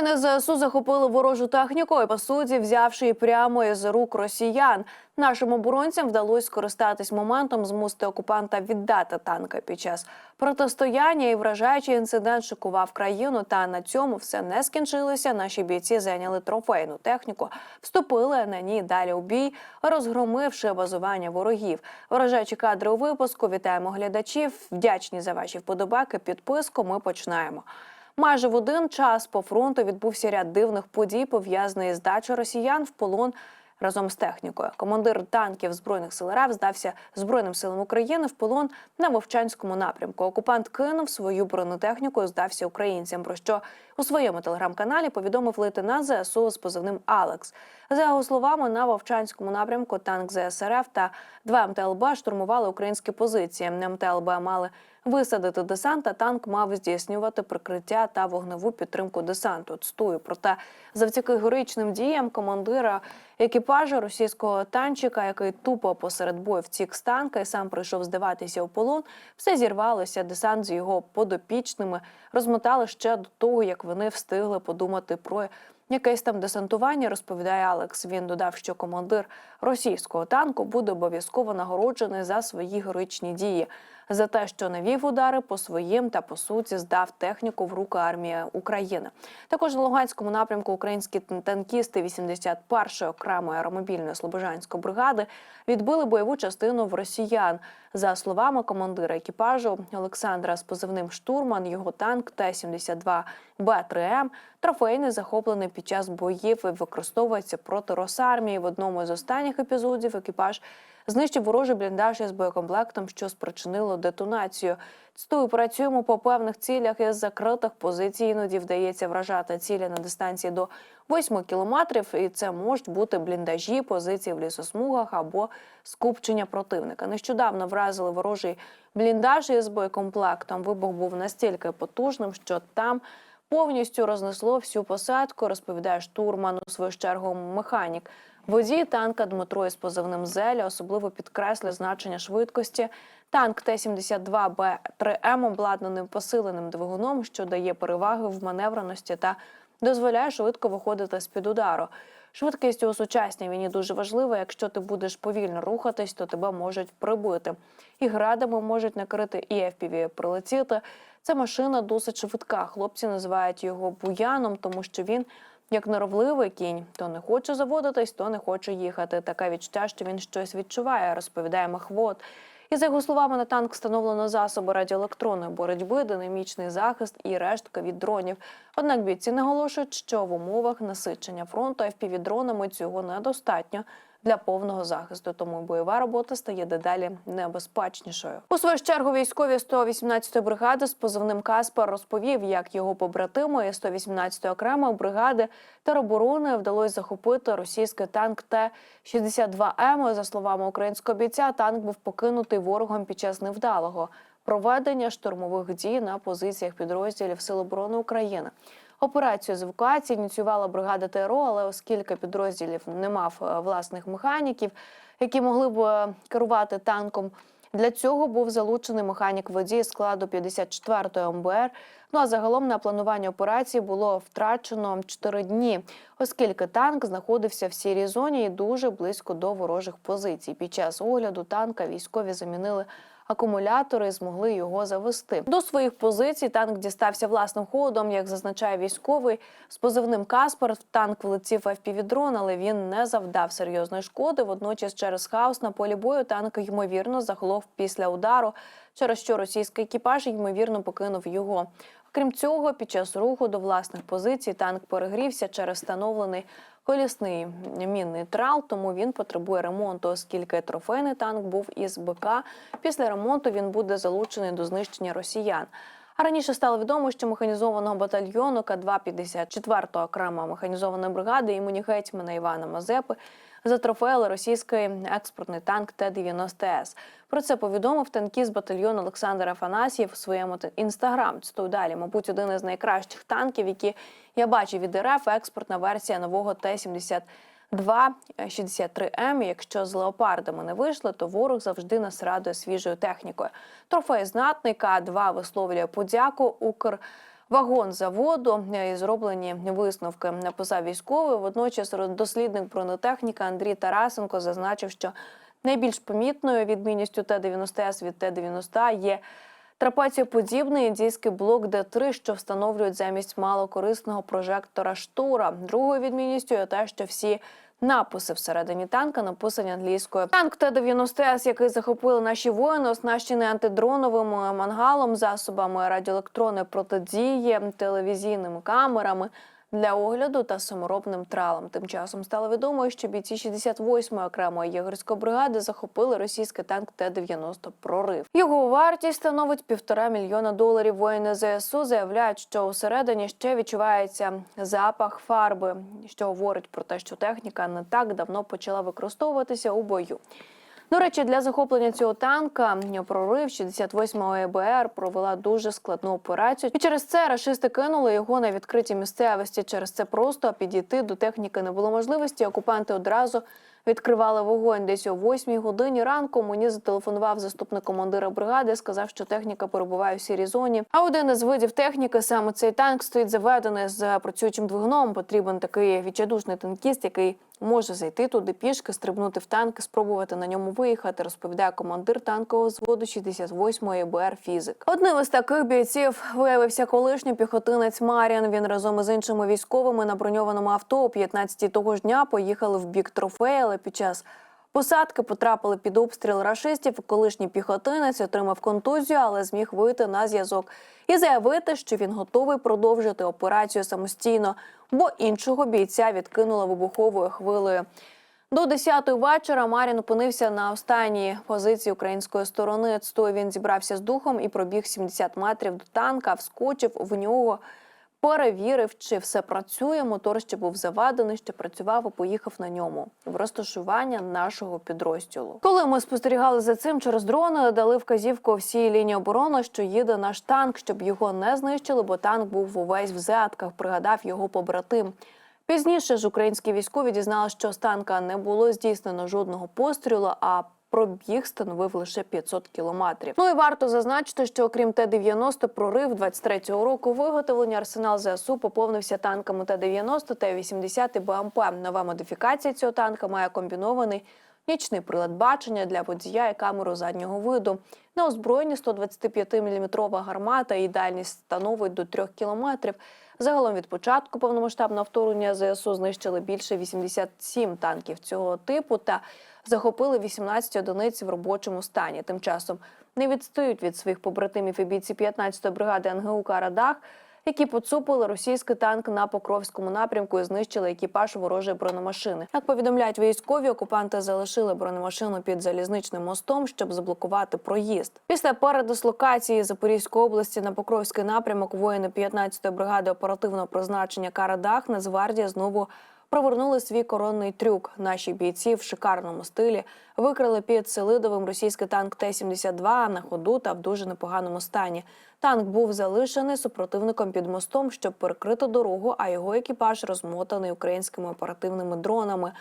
Воїни ЗСУ захопили ворожу техніку і по суті, взявши її прямо із рук росіян. Нашим оборонцям вдалося скористатись моментом, змусити окупанта віддати танки під час протистояння. І вражаючий інцидент шокував країну. Та на цьому все не скінчилося. Наші бійці зайняли трофейну техніку, вступили на ній далі у бій, розгромивши базування ворогів. Вражаючі кадри у випуску. Вітаємо глядачів. Вдячні за ваші вподобайки. Підписку. Ми починаємо. Майже в один час по фронту відбувся ряд дивних подій, пов'язаний з здачею росіян в полон разом з технікою. Командир танків збройних сил РФ здався збройним силам України в полон на Вовчанському напрямку. Окупант кинув свою бронетехніку, і здався українцям. Про що у своєму телеграм-каналі повідомив лейтенант ЗСУ з позивним Алекс. За його словами, на Вовчанському напрямку танк ЗСРФ та два МТЛБ штурмували українські позиції. МТЛБ мали висадити десант, а танк мав здійснювати прикриття та вогневу підтримку десанту. Цтую. Проте завдяки героїчним діям командира екіпажу російського танчика, який тупо посеред бою втік з танка і сам прийшов здаватися у полон, все зірвалося. Десант з його подопічними розмотали ще до того, як вони встигли подумати про. Якесь там десантування розповідає Алекс. Він додав, що командир російського танку буде обов'язково нагороджений за свої героїчні дії, за те, що навів удари по своїм та по суті здав техніку в руки армії України. Також на Луганському напрямку українські танкісти 81-ї окремої аеромобільної слобожанської бригади відбили бойову частину в росіян. За словами командира екіпажу Олександра з позивним штурман, його танк Т-72 Б-3М трофейний захоплений під час боїв і використовується проти Росармії. В одному з останніх епізодів екіпаж знищив ворожий бліндаж із боєкомплектом, що спричинило детонацію. Цитую, працюємо по певних цілях із закритих позицій. Іноді вдається вражати цілі на дистанції до 8 кілометрів, і це можуть бути бліндажі, позиції в лісосмугах або скупчення противника. Нещодавно вразили ворожий бліндаж із боєкомплектом. Вибух був настільки потужним, що там. Повністю рознесло всю посадку, розповідає штурман у свою чергу механік. Водій танка Дмитро із позивним Зеля особливо підкреслює значення швидкості. Танк Т-72Б3М обладнаний посиленим двигуном, що дає переваги в маневреності та дозволяє швидко виходити з під удару. Швидкість у сучасній війні дуже важлива. Якщо ти будеш повільно рухатись, то тебе можуть прибити. І градами можуть накрити, і FPV прилетіти. Ця машина досить швидка. Хлопці називають його буяном, тому що він як норовливий кінь, то не хоче заводитись, то не хоче їхати. Таке відчуття, що він щось відчуває, розповідає Махвод. І за його словами, на танк встановлено засоби радіоелектронної боротьби, динамічний захист і рештка від дронів. Однак бійці наголошують, що в умовах насичення фронту FPV-дронами цього недостатньо для повного захисту. Тому бойова робота стає дедалі небезпечнішою. У свою чергу військові 118-ї бригади з позивним Каспар розповів, як його побратими 118-ї окремої бригади тероборони вдалося захопити російський танк Т-62М. За словами українського бійця, танк був покинутий ворогом під час невдалого проведення штурмових дій на позиціях підрозділів Сил оборони України. Операцію з евакуації ініціювала бригада ТРО, але оскільки підрозділів не мав е, власних механіків, які могли б е, керувати танком. Для цього був залучений механік водій складу 54-ї МБР. Ну а загалом на планування операції було втрачено 4 дні, оскільки танк знаходився в сірій зоні і дуже близько до ворожих позицій. Під час огляду танка військові замінили акумулятори змогли його завести. До своїх позицій танк дістався власним ходом, як зазначає військовий з позивним Каспар. В танк влетів FPV-дрон, але він не завдав серйозної шкоди. Водночас, через хаос на полі бою танк ймовірно заглох після удару, через що російський екіпаж ймовірно покинув його. Крім цього, під час руху до власних позицій танк перегрівся через встановлений колісний мінний трал, тому він потребує ремонту, оскільки трофейний танк був із БК. Після ремонту він буде залучений до знищення росіян. А раніше стало відомо, що механізованого батальйону К-2 окрема механізованої бригади імені гетьмана Івана Мазепи затрофеїли російський експортний танк Т-90С. Про це повідомив танкіст батальйону Олександр Афанасьєв у своєму інстаграм. Цитую далі, мабуть, один із найкращих танків, які я бачив від РФ, експортна версія нового Т-70 2,63М. Якщо з леопардами не вийшли, то ворог завжди нас радує свіжою технікою. Трофей знатний К2 висловлює подяку Укр. Вагон заводу е, і зроблені висновки. Написав військовий. Водночас дослідник бронетехніка Андрій Тарасенко зазначив, що найбільш помітною відмінністю Т-90С від Т-90 є трапеціоподібний індійський блок Д-3, що встановлюють замість малокорисного прожектора штура. Другою відмінністю є те, що всі Написи всередині танка написані англійською. Танк Т-90С, який захопили наші воїни, оснащений антидроновим мангалом, засобами радіоелектронної протидії, телевізійними камерами для огляду та саморобним тралом. Тим часом стало відомо, що бійці 68-ї окремої єгорської бригади захопили російський танк Т-90 прорив. Його вартість становить півтора мільйона доларів. Воїни ЗСУ заявляють, що усередині ще відчувається запах фарби, що говорить про те, що техніка не так давно почала використовуватися у бою. До речі, для захоплення цього танка прорив 68-го ЕБР провела дуже складну операцію. І через це рашисти кинули його на відкритій місцевості. Через це просто підійти до техніки не було можливості. Окупанти одразу відкривали вогонь. Десь о 8 годині ранку мені зателефонував заступник командира бригади. Сказав, що техніка перебуває в сірій зоні. А один із видів техніки, саме цей танк, стоїть заведений з працюючим двигуном. Потрібен такий відчайдушний танкіст, який може зайти туди пішки, стрибнути в танк, спробувати на ньому виїхати. Розповідає командир танкового зводу 68-ї БР фізик. Одним із таких бійців виявився колишній піхотинець Маріан. Він разом із іншими військовими на броньованому авто о 15-й того ж дня поїхали в бік трофея, але під час Посадки потрапили під обстріл рашистів. Колишній піхотинець отримав контузію, але зміг вийти на зв'язок і заявити, що він готовий продовжити операцію самостійно, бо іншого бійця відкинула вибуховою хвилею. До 10-ї вечора Марін опинився на останній позиції української сторони. Цтою він зібрався з духом і пробіг 70 метрів до танка, вскочив в нього. Перевірив, чи все працює. Мотор ще був заведений, ще працював і поїхав на ньому в розташування нашого підрозділу. Коли ми спостерігали за цим через дрони, дали вказівку всій лінії оборони, що їде наш танк, щоб його не знищили, бо танк був увесь в зетках. Пригадав його побратим. Пізніше ж українські військові дізналися, що з танка не було здійснено жодного пострілу. а Пробіг становив лише 500 кілометрів. Ну і варто зазначити, що окрім Т-90 прорив 23-го року виготовлення арсенал ЗСУ поповнився танками Т-90 Т-80 і БМП. Нова модифікація цього танка має комбінований нічний прилад бачення для водія і камеру заднього виду. На озброєнні 125-мм гармата і дальність становить до 3 кілометрів. Загалом від початку повномасштабного вторгнення ЗСУ знищили більше 87 танків цього типу та захопили 18 одиниць в робочому стані. Тим часом не відстають від своїх побратимів і бійці 15-ї бригади НГУ Карадах, які поцупили російський танк на Покровському напрямку і знищили екіпаж ворожої бронемашини. Як повідомляють військові, окупанти залишили бронемашину під залізничним мостом, щоб заблокувати проїзд. Після передислокації Запорізької області на Покровський напрямок воїни 15-ї бригади оперативного призначення Карадах Нацгвардія знову провернули свій коронний трюк. Наші бійці в шикарному стилі викрили під Селидовим російський танк Т-72 на ходу та в дуже непоганому стані. Танк був залишений супротивником під мостом, щоб перекрити дорогу, а його екіпаж розмотаний українськими оперативними дронами.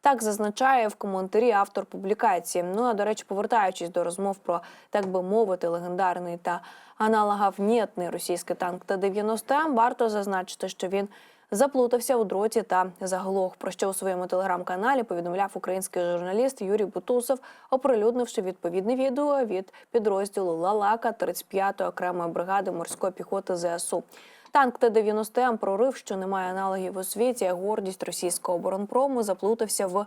Так зазначає в коментарі автор публікації. Ну а до речі, повертаючись до розмов про так би мовити, легендарний та аналогавнєтний російський танк Т-90, варто зазначити, що він заплутався у дроті та заглох. Про що у своєму телеграм-каналі повідомляв український журналіст Юрій Бутусов, оприлюднивши відповідне відео від підрозділу Лалака 35-ї окремої бригади морської піхоти ЗСУ. Танк Т-90М прорив, що не має аналогів у світі, гордість російського оборонпрому заплутався в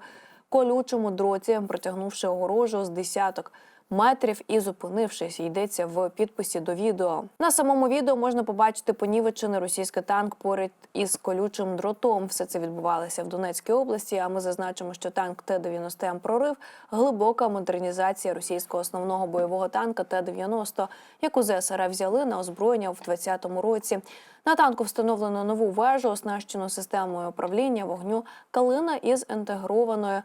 колючому дроті, протягнувши огорожу з десяток метрів і зупинившись, йдеться в підписі до відео. На самому відео можна побачити понівечений російський танк поряд із колючим дротом. Все це відбувалося в Донецькій області. А ми зазначимо, що танк Т-90М прорив глибока модернізація російського основного бойового танка Т-90, яку ЗСРФ взяли на озброєння в 2020 році. На танку встановлено нову вежу, оснащену системою управління вогню калина із інтегрованою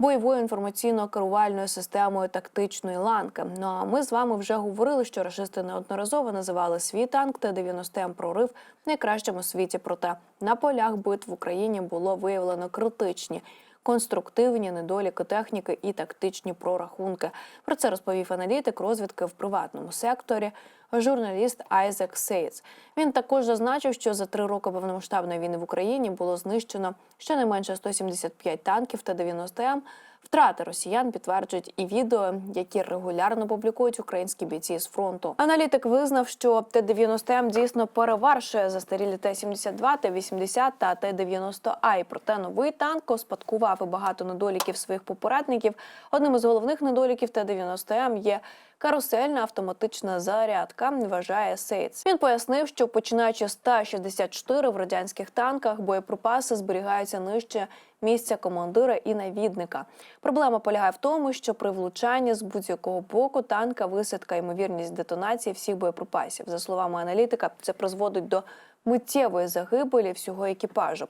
бойовою інформаційно-керувальною системою тактичної ланки. Ну а ми з вами вже говорили, що рашисти неодноразово називали свій танк Т-90М прорив найкращим у світі. Проте на полях битв в Україні було виявлено критичні. Конструктивні недоліки техніки і тактичні прорахунки. Про це розповів аналітик розвідки в приватному секторі. Журналіст Айзек Сейц. Він також зазначив, що за три роки повномасштабної війни в Україні було знищено щонайменше 175 танків та 90 М. Втрати росіян підтверджують і відео, які регулярно публікують українські бійці з фронту. Аналітик визнав, що Т-90М дійсно перевершує застарілі Т-72, Т-80 та Т-90А. Проте новий танк успадкував і багато недоліків своїх попередників. Одним із головних недоліків Т-90М є карусельна автоматична зарядка, вважає Сейц. Він пояснив, що починаючи з Т-64 в радянських танках боєприпаси зберігаються нижче місця командира і навідника. Проблема полягає в тому, що при влучанні з будь-якого боку танка висадка ймовірність детонації всіх боєприпасів. За словами аналітика, це призводить до миттєвої загибелі всього екіпажу.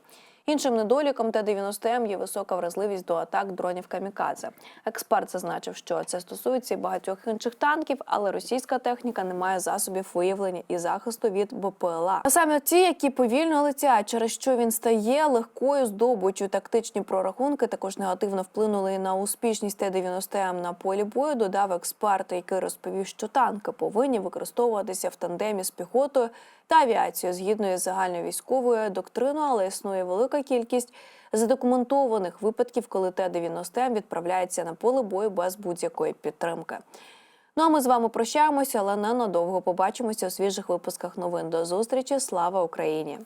Іншим недоліком Т-90М є висока вразливість до атак дронів камікадзе. Експерт зазначив, що це стосується багатьох інших танків, але російська техніка не має засобів виявлення і захисту від БПЛА. А саме ті, які повільно летять, через що він стає легкою здобиччю. Тактичні прорахунки також негативно вплинули на успішність Т-90М на полі бою. Додав експерт, який розповів, що танки повинні використовуватися в тандемі з піхотою та авіацією згідно із загальновійськовою доктриною, але існує велика кількість задокументованих випадків, коли Т-90М відправляється на поле бою без будь-якої підтримки. Ну а ми з вами прощаємося, але ненадовго побачимося у свіжих випусках новин. До зустрічі. Слава Україні!